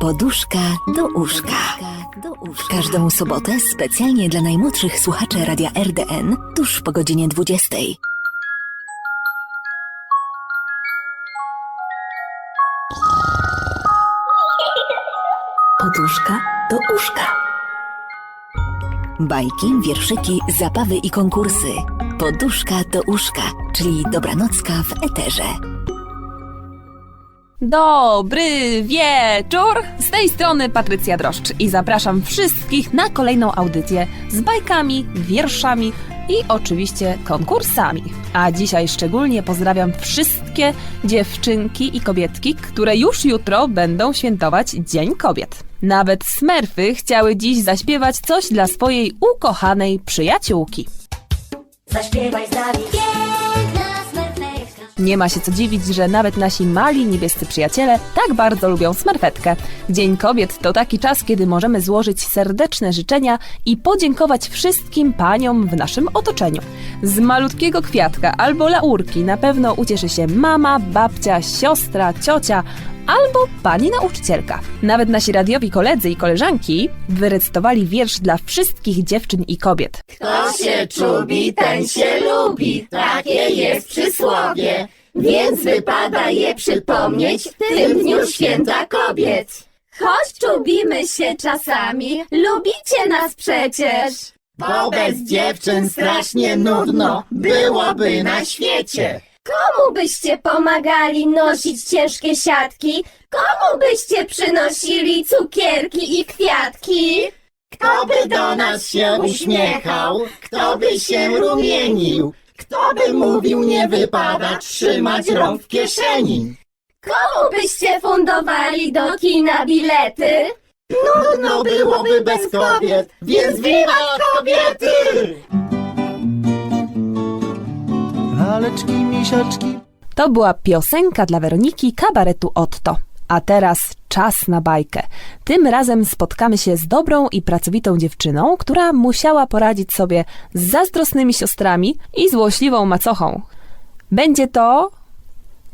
Poduszka do uszka. W każdą sobotę specjalnie dla najmłodszych słuchaczy Radia RDN tuż po godzinie 20. Poduszka do uszka. Bajki, wierszyki, zabawy i konkursy. Poduszka do uszka, czyli dobranocka w eterze. Dobry wieczór! Z tej strony Patrycja Droszcz i zapraszam wszystkich na kolejną audycję z bajkami, wierszami i oczywiście konkursami. A dzisiaj szczególnie pozdrawiam wszystkie dziewczynki i kobietki, które już jutro będą świętować Dzień Kobiet. Nawet smerfy chciały dziś zaśpiewać coś dla swojej ukochanej przyjaciółki. Zaśpiewaj z nami. Nie ma się co dziwić, że nawet nasi mali niebiescy przyjaciele tak bardzo lubią smerfetkę. Dzień Kobiet to taki czas, kiedy możemy złożyć serdeczne życzenia i podziękować wszystkim paniom w naszym otoczeniu. Z malutkiego kwiatka albo laurki na pewno ucieszy się mama, babcia, siostra, ciocia albo pani nauczycielka. Nawet nasi radiowi koledzy i koleżanki wyrecytowali wiersz dla wszystkich dziewczyn i kobiet. Kto się czubi, ten się lubi. Takie jest przysłowie. Więc wypada je przypomnieć w tym dniu święta kobiet. Choć czubimy się czasami, lubicie nas przecież. Bo bez dziewczyn strasznie nudno byłoby na świecie. Komu byście pomagali nosić ciężkie siatki? Komu byście przynosili cukierki i kwiatki? Kto by do nas się uśmiechał? Kto by się rumienił? Kto by mówił nie wypada trzymać rąk w kieszeni? Komu byście fundowali do kina bilety? Nudno byłoby bez kobiet, więc wiwat kobiety! Laleczki, misiaczki, To była piosenka dla Weroniki kabaretu Otto. A teraz czas na bajkę. Tym razem spotkamy się z dobrą i pracowitą dziewczyną, która musiała poradzić sobie z zazdrosnymi siostrami i złośliwą macochą. Będzie to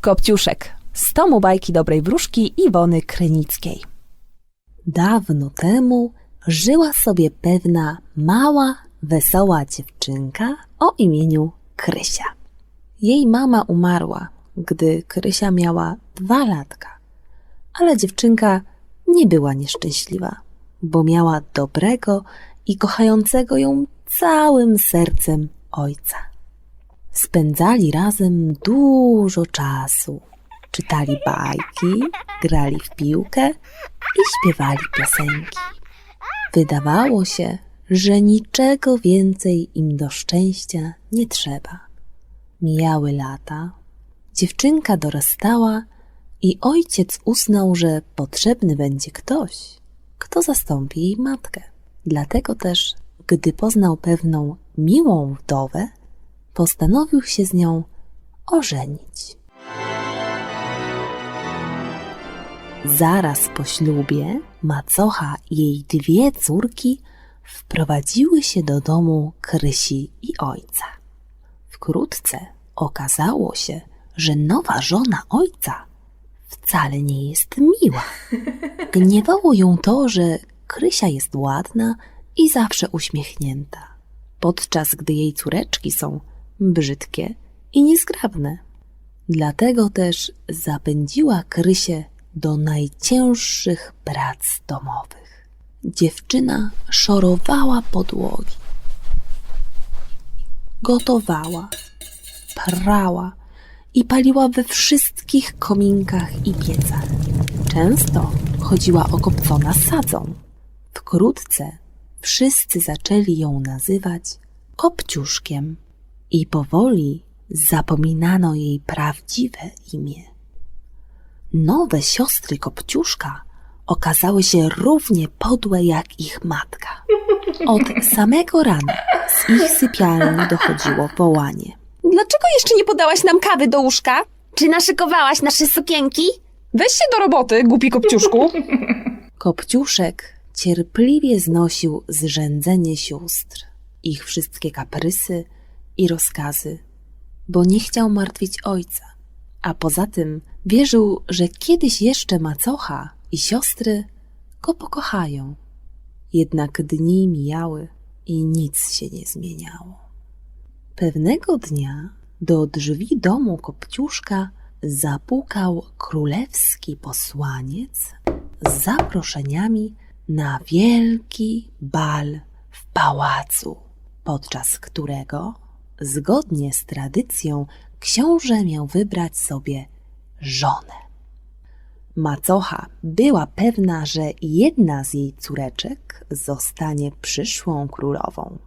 Kopciuszek z tomu bajki dobrej wróżki Iwony Krynickiej. Dawno temu żyła sobie pewna mała, wesoła dziewczynka o imieniu Krysia. Jej mama umarła, gdy Krysia miała dwa latka. Ale dziewczynka nie była nieszczęśliwa, bo miała dobrego i kochającego ją całym sercem ojca. Spędzali razem dużo czasu. Czytali bajki, grali w piłkę i śpiewali piosenki. Wydawało się, że niczego więcej im do szczęścia nie trzeba. Mijały lata, dziewczynka dorastała i ojciec uznał, że potrzebny będzie ktoś, kto zastąpi jej matkę. Dlatego też, gdy poznał pewną miłą wdowę, postanowił się z nią ożenić. Zaraz po ślubie macocha i jej dwie córki wprowadziły się do domu Krysi i ojca. Wkrótce okazało się, że nowa żona ojca wcale nie jest miła. Gniewało ją to, że Krysia jest ładna i zawsze uśmiechnięta, podczas gdy jej córeczki są brzydkie i niezgrabne. Dlatego też zapędziła Krysię do najcięższych prac domowych. Dziewczyna szorowała podłogi, gotowała, prała i paliła we wszystkich kominkach i piecach. Często chodziła okopcona sadzą. Wkrótce wszyscy zaczęli ją nazywać Kopciuszkiem i powoli zapominano jej prawdziwe imię. Nowe siostry Kopciuszka okazały się równie podłe jak ich matka. Od samego rana z ich sypialni dochodziło wołanie. Dlaczego jeszcze nie podałaś nam kawy do łóżka? Czy naszykowałaś nasze sukienki? Weź się do roboty, głupi kopciuszku. Kopciuszek cierpliwie znosił zrzędzenie sióstr, ich wszystkie kaprysy i rozkazy, bo nie chciał martwić ojca, a poza tym wierzył, że kiedyś jeszcze macocha i siostry go pokochają. Jednak dni mijały i nic się nie zmieniało. Pewnego dnia do drzwi domu Kopciuszka zapukał królewski posłaniec z zaproszeniami na wielki bal w pałacu, podczas którego, zgodnie z tradycją, książę miał wybrać sobie żonę. Macocha była pewna, że jedna z jej córeczek zostanie przyszłą królową.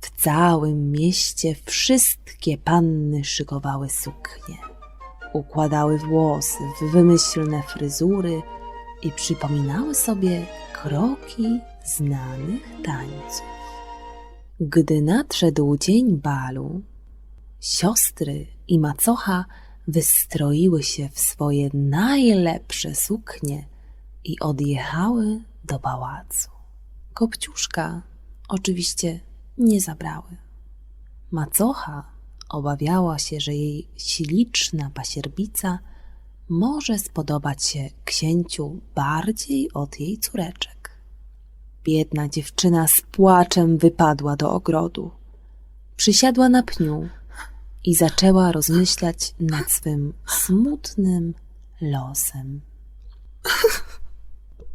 W całym mieście wszystkie panny szykowały suknie, układały włosy w wymyślne fryzury i przypominały sobie kroki znanych tańców. Gdy nadszedł dzień balu, siostry i macocha wystroiły się w swoje najlepsze suknie i odjechały do pałacu. Kopciuszka oczywiście nie zabrały. Macocha obawiała się, że jej śliczna pasierbica może spodobać się księciu bardziej od jej córeczek. Biedna dziewczyna z płaczem wypadła do ogrodu. Przysiadła na pniu i zaczęła rozmyślać nad swym smutnym losem.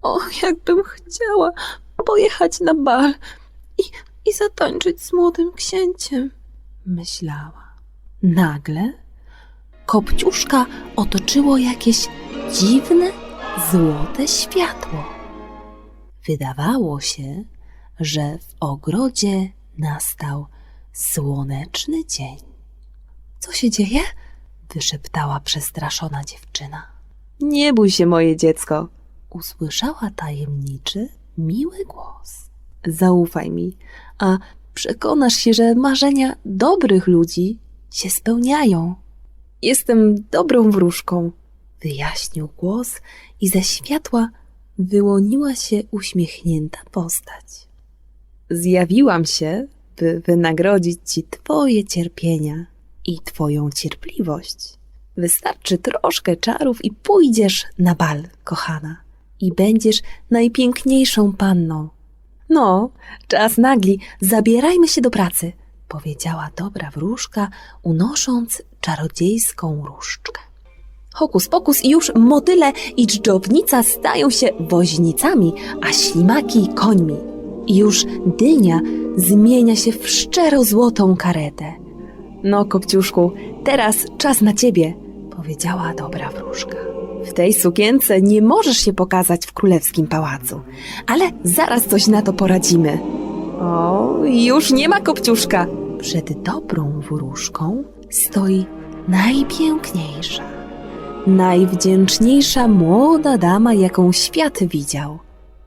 O, jakbym chciała pojechać na bal i, i zatańczyć z młodym księciem, myślała. Nagle kopciuszka otoczyło jakieś dziwne, złote światło. Wydawało się, że w ogrodzie nastał słoneczny dzień. Co się dzieje? wyszeptała przestraszona dziewczyna. Nie bój się, moje dziecko, usłyszała tajemniczy, miły głos. Zaufaj mi, a przekonasz się, że marzenia dobrych ludzi się spełniają. Jestem dobrą wróżką, wyjaśnił głos i ze światła wyłoniła się uśmiechnięta postać. Zjawiłam się, by wynagrodzić ci twoje cierpienia i twoją cierpliwość. Wystarczy troszkę czarów i pójdziesz na bal, kochana, i będziesz najpiękniejszą panną. No, czas nagli, zabierajmy się do pracy, powiedziała dobra wróżka, unosząc czarodziejską różdżkę. Hokus pokus i już motyle i dżdżownica stają się woźnicami, a ślimaki końmi. I już dynia zmienia się w szczero-złotą karetę. No, Kopciuszku, teraz czas na ciebie, powiedziała dobra wróżka. W tej sukience nie możesz się pokazać w królewskim pałacu, ale zaraz coś na to poradzimy. O, już nie ma Kopciuszka. Przed dobrą wróżką stoi najpiękniejsza, najwdzięczniejsza młoda dama, jaką świat widział.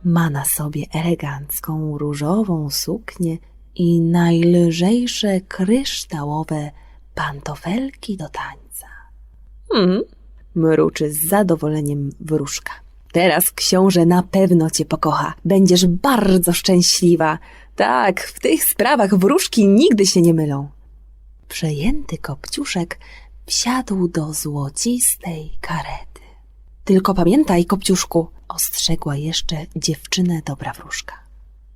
Ma na sobie elegancką różową suknię i najlżejsze kryształowe pantofelki do tańca. Hmm, mruczy z zadowoleniem wróżka. Teraz książę na pewno cię pokocha. Będziesz bardzo szczęśliwa. Tak, w tych sprawach wróżki nigdy się nie mylą. Przejęty kopciuszek wsiadł do złocistej karety. Tylko pamiętaj, kopciuszku, ostrzegła jeszcze dziewczynę dobra wróżka.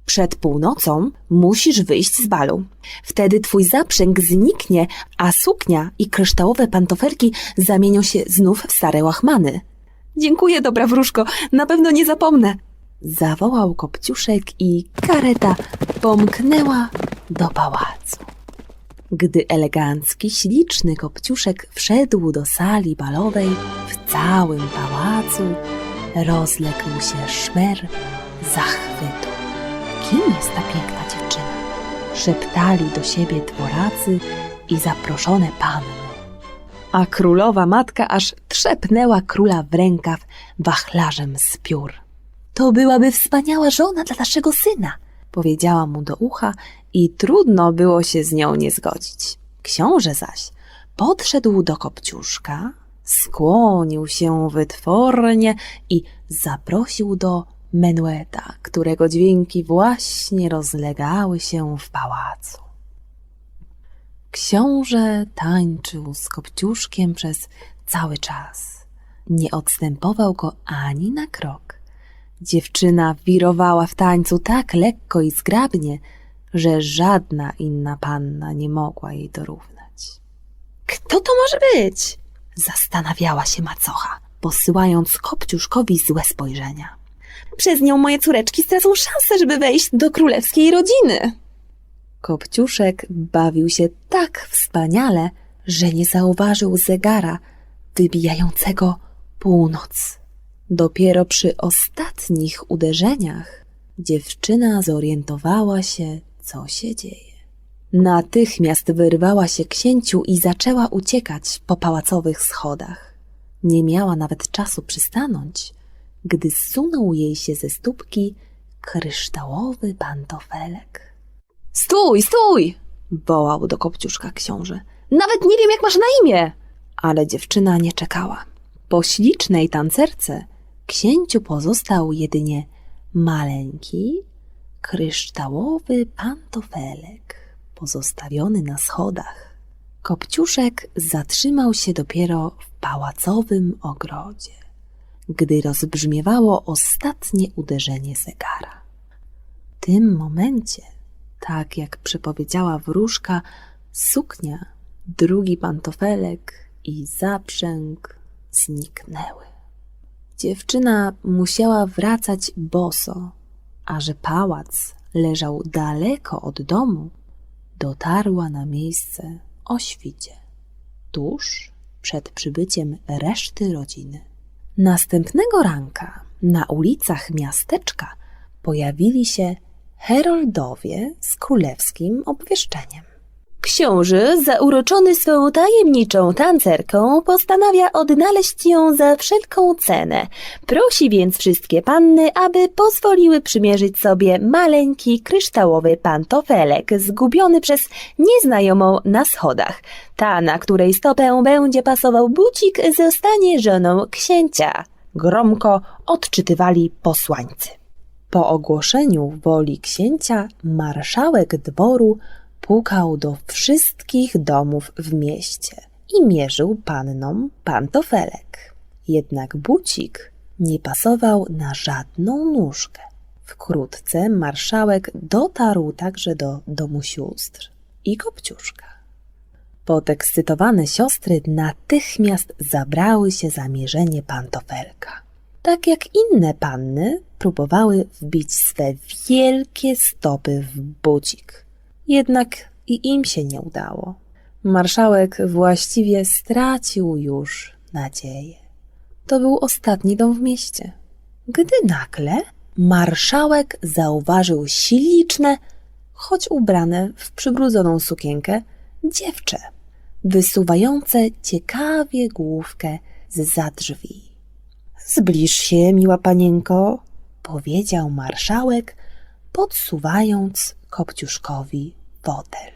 Przed północą musisz wyjść z balu. Wtedy twój zaprzęg zniknie, a suknia i kryształowe pantofelki zamienią się znów w stare łachmany. Dziękuję, dobra wróżko, na pewno nie zapomnę. Zawołał kopciuszek i kareta pomknęła do pałacu. Gdy elegancki, śliczny kopciuszek wszedł do sali balowej, w całym pałacu rozległ się szmer zachwytu. Kim jest ta piękna dziewczyna? Szeptali do siebie dworacy i zaproszone panny. A królowa matka aż trzepnęła króla w rękaw wachlarzem z piór. To byłaby wspaniała żona dla naszego syna, powiedziała mu do ucha i trudno było się z nią nie zgodzić. Książę zaś podszedł do kopciuszka, skłonił się wytwornie i zaprosił do menueta, którego dźwięki właśnie rozlegały się w pałacu. Książę tańczył z kopciuszkiem przez cały czas. Nie odstępował go ani na krok. Dziewczyna wirowała w tańcu tak lekko i zgrabnie, że żadna inna panna nie mogła jej dorównać. Kto to może być? Zastanawiała się macocha, posyłając Kopciuszkowi złe spojrzenia. Przez nią moje córeczki stracą szansę, żeby wejść do królewskiej rodziny. Kopciuszek bawił się tak wspaniale, że nie zauważył zegara wybijającego północ. Dopiero przy ostatnich uderzeniach dziewczyna zorientowała się, co się dzieje. Natychmiast wyrwała się księciu i zaczęła uciekać po pałacowych schodach. Nie miała nawet czasu przystanąć, gdy zsunął jej się ze stópki kryształowy pantofelek. Stój, stój! wołał do kopciuszka książę. Nawet nie wiem, jak masz na imię! Ale dziewczyna nie czekała. Po ślicznej tancerce księciu pozostał jedynie maleńki, kryształowy pantofelek pozostawiony na schodach. Kopciuszek zatrzymał się dopiero w pałacowym ogrodzie, gdy rozbrzmiewało ostatnie uderzenie zegara. W tym momencie tak jak przepowiedziała wróżka, suknia, drugi pantofelek i zaprzęg zniknęły. Dziewczyna musiała wracać boso, a że pałac leżał daleko od domu, dotarła na miejsce o świcie, tuż przed przybyciem reszty rodziny. Następnego ranka na ulicach miasteczka pojawili się heroldowie z królewskim obwieszczeniem. Książę, zauroczony swą tajemniczą tancerką, postanawia odnaleźć ją za wszelką cenę. Prosi więc wszystkie panny, aby pozwoliły przymierzyć sobie maleńki kryształowy pantofelek, zgubiony przez nieznajomą na schodach. Ta, na której stopę będzie pasował bucik, zostanie żoną księcia. Gromko odczytywali posłańcy. Po ogłoszeniu woli księcia marszałek dworu pukał do wszystkich domów w mieście i mierzył pannom pantofelek. Jednak bucik nie pasował na żadną nóżkę. Wkrótce marszałek dotarł także do domu sióstr i kopciuszka. Podekscytowane siostry natychmiast zabrały się za mierzenie pantofelka. Tak jak inne panny, próbowały wbić swe wielkie stopy w bucik. Jednak i im się nie udało. Marszałek właściwie stracił już nadzieję. To był ostatni dom w mieście. Gdy nagle marszałek zauważył śliczne, choć ubrane w przybrudzoną sukienkę, dziewczę, wysuwające ciekawie główkę z za drzwi. Zbliż się, miła panienko, powiedział marszałek, podsuwając Kopciuszkowi fotel.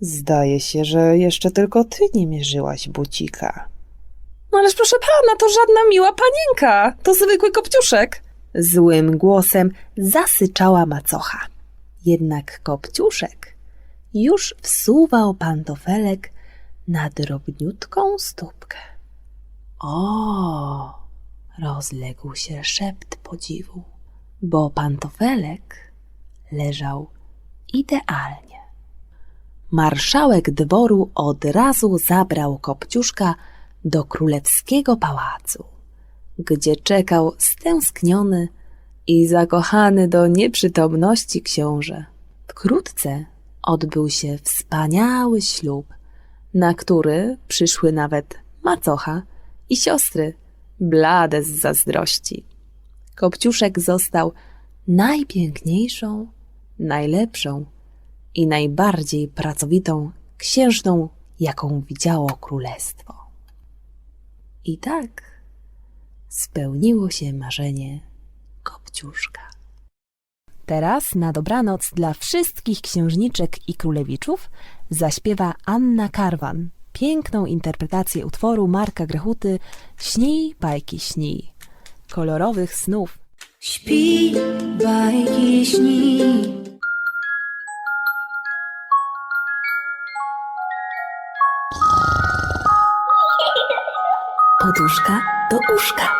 Zdaje się, że jeszcze tylko ty nie mierzyłaś bucika. No ależ proszę pana, to żadna miła panienka. To zwykły kopciuszek. Złym głosem zasyczała macocha. Jednak Kopciuszek już wsuwał pantofelek na drobniutką stópkę. O! Rozległ się szept podziwu, bo pantofelek leżał idealnie. Marszałek dworu od razu zabrał Kopciuszka do królewskiego pałacu, gdzie czekał stęskniony i zakochany do nieprzytomności książę. Wkrótce odbył się wspaniały ślub, na który przyszły nawet macocha i siostry, blade z zazdrości. Kopciuszek został najpiękniejszą, najlepszą i najbardziej pracowitą księżną, jaką widziało królestwo. I tak spełniło się marzenie Kopciuszka. Teraz na dobranoc dla wszystkich księżniczek i królewiczów zaśpiewa Anna Karwan piękną interpretację utworu Marka Grechuty Śnij, bajki, śnij. Kolorowych snów. Śpi, bajki śni. Poduszka do uszka.